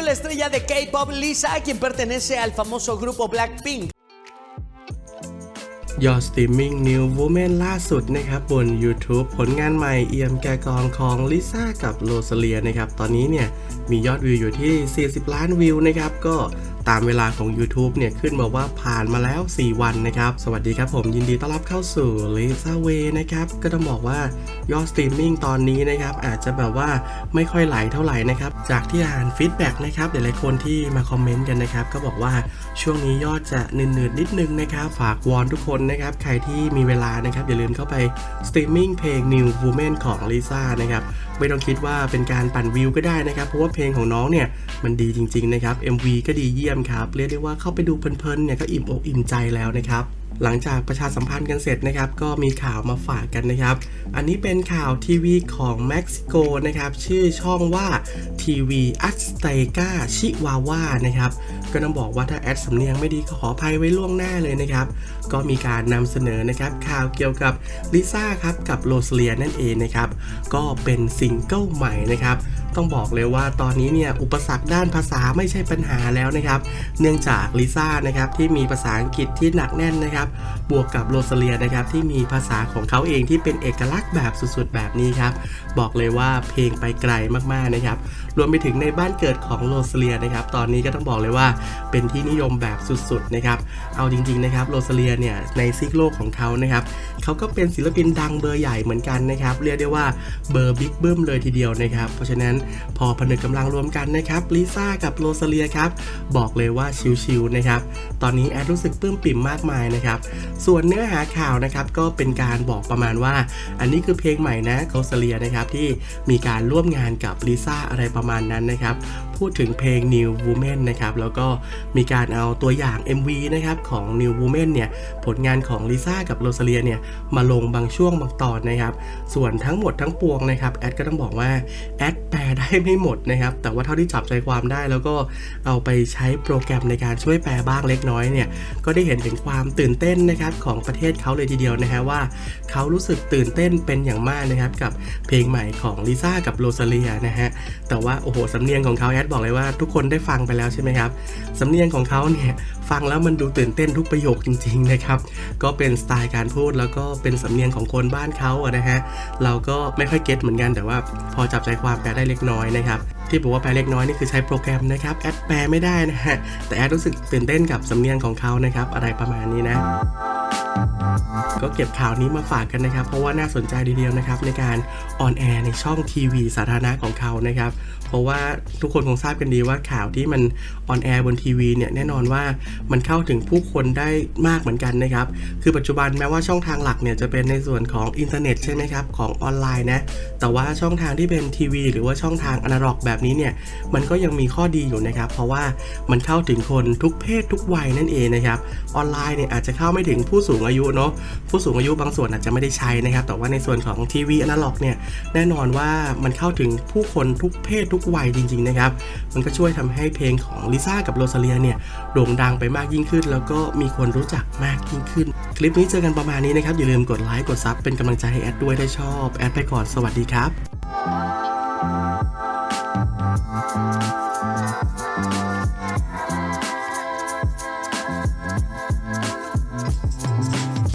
La estrella de K-pop Lisa, quien pertenece al famoso grupo Blackpink, ยอดสตรีมมิ่ง New Woman ล่าสุดนะครับบน YouTube ผลงานใหม่เอี่ยมแกกองของลิซ่ากับโรซาเลียนะครับ ตอนนี้เนี่ย มียอดวิวอยู่ที่ 40 ล้านวิวนะครับ ก็ ตามเวลาของ YouTube เนี่ยขึ้นมาว่าผ่านมาแล้ว 4 วันนะครับ สวัสดีครับผมยินดีต้อนรับเข้าสู่ Lisa Way นะครับ ก็ต้องบอกว่ายอดสตรีมมิ่งตอนนี้นะครับ อาจจะแบบว่าไม่ค่อยไหลเท่าไหร่นะครับ จากที่อ่านฟีดแบ็กนะครับหลายๆคนที่มาคอมเมนต์กันนะครับ ก็บอกว่าช่วงนี้ยอดจะหนืดๆนิดนึงนะครับ ฝากวอนทุกคนนะครับ ใครที่มีเวลานะครับ อย่าลืมเข้าไปสตรีมมิ่งเพลง New Woman ของลิซ่านะครับไม่ต้องคิดว่าเป็นการปั่นวิวก็ได้นะครับเพราะว่าเพลงของน้องเนี่ยมันดีจริง ๆนะครับ MV ก็ดีเยี่ยมครับเรียกได้ว่าเข้าไปดูเพลินๆเนี่ยก็อิ่มอกอิ่มใจแล้วนะครับหลังจากประชาสัมพันธ์กันเสร็จนะครับ ก็มีข่าวมาฝากกันนะครับ อันนี้เป็นข่าวทีวีของเม็กซิโกนะครับ ชื่อช่องว่าทีวีอัสเตกาชิวาวานะครับ ก็ต้องบอกว่าถ้าแอดสำเนียงไม่ดีขออภัยไว้ล่วงหน้าเลยนะครับ ก็มีการนำเสนอนะครับ ข่าวเกี่ยวกับลิซ่าครับกับโรสเลียนั่นเองนะครับ ก็เป็นซิงเกิลใหม่นะครับ ต้องบอกเลยว่าตอนนี้เนี่ยอุปสรรคด้านภาษาไม่ใช่ปัญหาแล้วนะครับ เนื่องจากลิซ่านะครับที่มีภาษาอังกฤษที่หนักแน่นนะครับ บวกกับโรสเลียนะครับที่มีภาษาของเขาเองที่เป็นเอกลักษณ์แบบสุดๆ แบบนี้ครับบอกเลยว่าเพลงไปไกลมากๆนะครับ รวมไปถึงในบ้านเกิดของโรสเลียนะครับ ตอนนี้ก็ต้องบอกเลยว่าเป็นที่นิยมแบบสุดๆนะครับ เอาจริงๆนะครับโรสเลียเนี่ยในซีกโลกของเขานะครับเขาก็เป็นศิลปินดังเบอร์ใหญ่เหมือนกันนะครับ เรียกได้ว่าเบอร์บิ๊กเบิ้มเลยทีเดียวนะครับ เพราะฉะนั้นพอผนึกกำลังรวมกันนะครับลิซ่ากับโรสเลียครับบอกเลยว่าชิลๆนะครับตอนนี้แอดรู้สึกปลื้มปิ่มมากมายนะครับส่วนเนื้อหาข่าวนะครับก็เป็นการบอกประมาณว่า อันนี้คือเพลงใหม่นะโรสเลียนะครับที่มีการร่วมงานกับลิซ่าอะไรประมาณนั้นนะครับพูดถึงเพลง New Woman นะครับแล้วก็มีการเอาตัวอย่าง MV นะครับของ New Woman เนี่ยผลงานของลิซ่ากับโรซาเลียเนี่ยมาลงบางช่วงบางตอนนะครับส่วนทั้งหมดทั้งปวงนะครับแอดก็ต้องบอกว่าแอดแปลได้ไม่หมดนะครับ แต่ว่าเท่าที่จับใจความได้ แล้วก็เอาไปใช้โปรแกรมในการช่วยแปลบ้างเล็กน้อยเนี่ย ก็ได้เห็นถึงความตื่นเต้นนะครับของประเทศเขาเลยทีเดียวนะฮะว่าเขารู้สึกตื่นเต้นเป็นอย่างมากนะครับกับเพลงใหม่ของลิซ่ากับโรซาเลียนะฮะ แต่ว่าโอ้โหสำเนียงของเขาแอดบอกเลยว่าทุกคนได้ฟังไปแล้วใช่ไหมครับ สำเนียงของเขาเนี่ย ฟังแล้วมันดูตื่นเต้นทุกประโยคจริง ๆ นะครับ ก็เป็นสไตล์การพูดแล้วก็เป็นสำเนียงของคนบ้านเขาอะนะฮะ เราก็ไม่ค่อยเก็ตเหมือนกันแต่ว่าพอจับใจความแปลได้เล็กน้อยนะครับ ที่บอกว่าแปลเล็กน้อยนี่คือใช้โปรแกรมนะครับ แอดแปลไม่ได้นะฮะ แต่แอดรู้สึกตื่นเต้นกับสำเนียงของเขานะครับ อะไรประมาณนี้นะ ก็เก็บข่าวนี้มาฝากกันนะครับ เพราะว่าน่าสนใจทีเดียวนะครับ ในการออนแอร์ในช่องทีวีสาธารณะของเขานะครับ เพราะว่าทุกคนคงทราบกันดีว่าข่าวที่มันออนแอร์บนทีวีเนี่ยแน่นอนว่ามันเข้าถึงผู้คนได้มากเหมือนกันนะครับ คือปัจจุบันแม้ว่าช่องทางหลักเนี่ยจะเป็นในส่วนของอินเทอร์เน็ตใช่ไหมครับของออนไลน์นะแต่ว่าช่องทางที่เป็นทีวีหรือว่าช่องทางอนาล็อกแบบนี้เนี่ยมันก็ยังมีข้อดีอยู่นะครับ เพราะว่ามันเข้าถึงคนทุกเพศทุกวัยนั่นเองนะครับออนไลน์เนี่ยอาจจะเข้าไม่ถึงผู้สูงอายุเนาะผู้สูงอายุบางส่วนอาจจะไม่ได้ใช้นะครับ แต่ว่าในส่วนของทีวีอนาล็อกเนี่ยแน่นอนว่ามันเข้าถึงผู้คนทุกเพศทุกวัยจริง ๆ นะครับ มันก็ช่วยทำให้เพลงของลิซ่ากับโรซาเลียเนี่ยโด่งดังไปมากยิ่งขึ้น แล้วก็มีคนรู้จักมากยิ่งขึ้น คลิปนี้เจอกันประมาณนี้นะครับ อย่าลืมกดไลค์กดซับเป็นกำลังใจให้แอดด้วยได้ชอบแอดไปก่อนสวัสดีครับ